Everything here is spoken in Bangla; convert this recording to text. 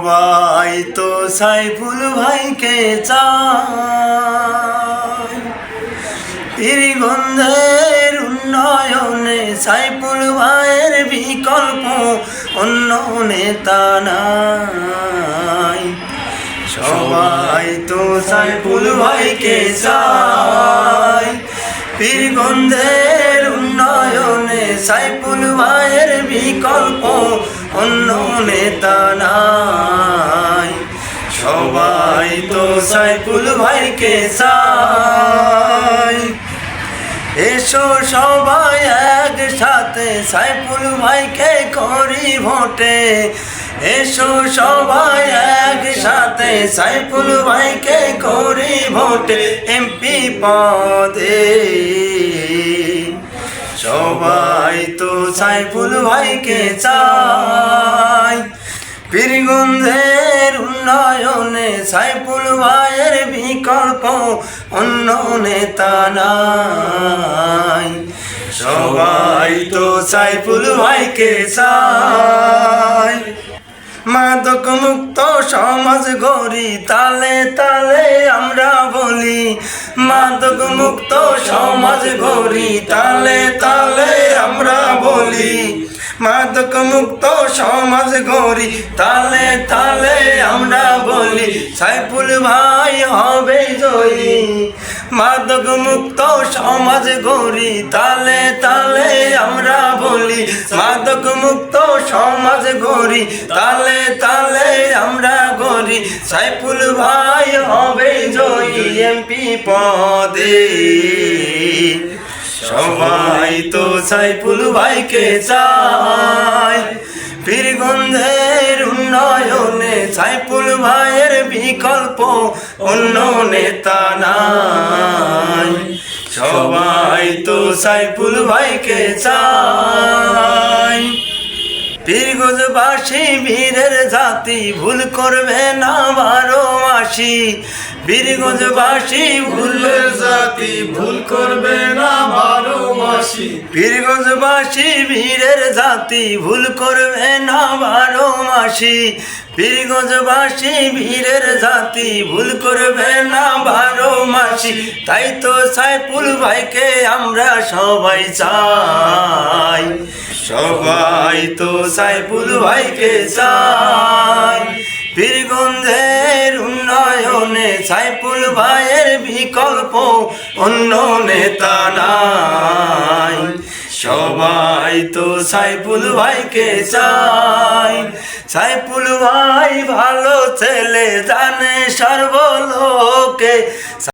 সবাই তো সাইফুল ভাইকে চায়। পীরগঞ্জের উন্নয়নে সাইফুল ভাইয়ের বিকল্প অন্য নেতা নাই। সবাই তো সাইফুল ভাইকে চায়। পীরগঞ্জের উন্নয়নে সাইফুল ভাইয়ের বিকল্প অন্য নেতা নাই সবাই তো সাইফুল ভাইকে চায় এসো সবাই একসাথে সাইফুল ভাইকে করি ভোটে। এসো সবাই একসাথে সাইফুল ভাইকে করি ভোটে এমপি পদে। সবাই তো সাইফুল ভাইকে চায় পীরগঞ্জের উন্নয়নে সাইফুল ভাইয়ের বিকল্প অন্য নেতা নাই। সবাই তো সাইফুল ভাইকে চায়। মাদক মুক্ত সমাজ গড়ি, তালে তালে আমরা বলি, মাদক মুক্ত সমাজ গড়ি, তালে তালে আমরা বলি। মাদক মুক্ত সমাজ গড়ি। তালে তালে আমরা বলি, সাইফুল ভাই হবে জয়ী। মাদক মুক্ত সমাজ গড়ি, তালে তালে আমরা বলি, মাদক মুক্ত সমাজ গড়ি। তালে তালে আমরা গড়ি, সাইফুল ভাই হবে জয়ী। এমপি পদে সবাই তো সাইফুল ভাইকে চায় পীরগঞ্জের উন্নয়নে সাইফুল ভাইয়ের বিকল্প, অন্য নেতা নাই। সবাই তো সাইফুল ভাইকে চায় পীরগঞ্জবাসী, বীরের জাতি, ভুল করবে না বারো মাসি। বীরগঞ্জবাসী ভুল জাতি, ভুল করবে না বারো মাসি। পীরগঞ্জবাসী বীরের জাতি, ভুল করবে না বারো মাসি। পীরগঞ্জবাসী বীরের জাতি, ভুল করবে না বারো তাই তো সাইফুল ভাইকে আমরা সবাই চাই। সবাই তো সাইফুল ভাইকে চাই। পীরগঞ্জের উন্নয়নে সাইফুল ভাইয়ের বিকল্প অন্য নেতা নাই। সবাই তো সাইফুল ভাইকে চাই। সাইফুল ভাই ভালো ছেলে জানে সর্বলোকে।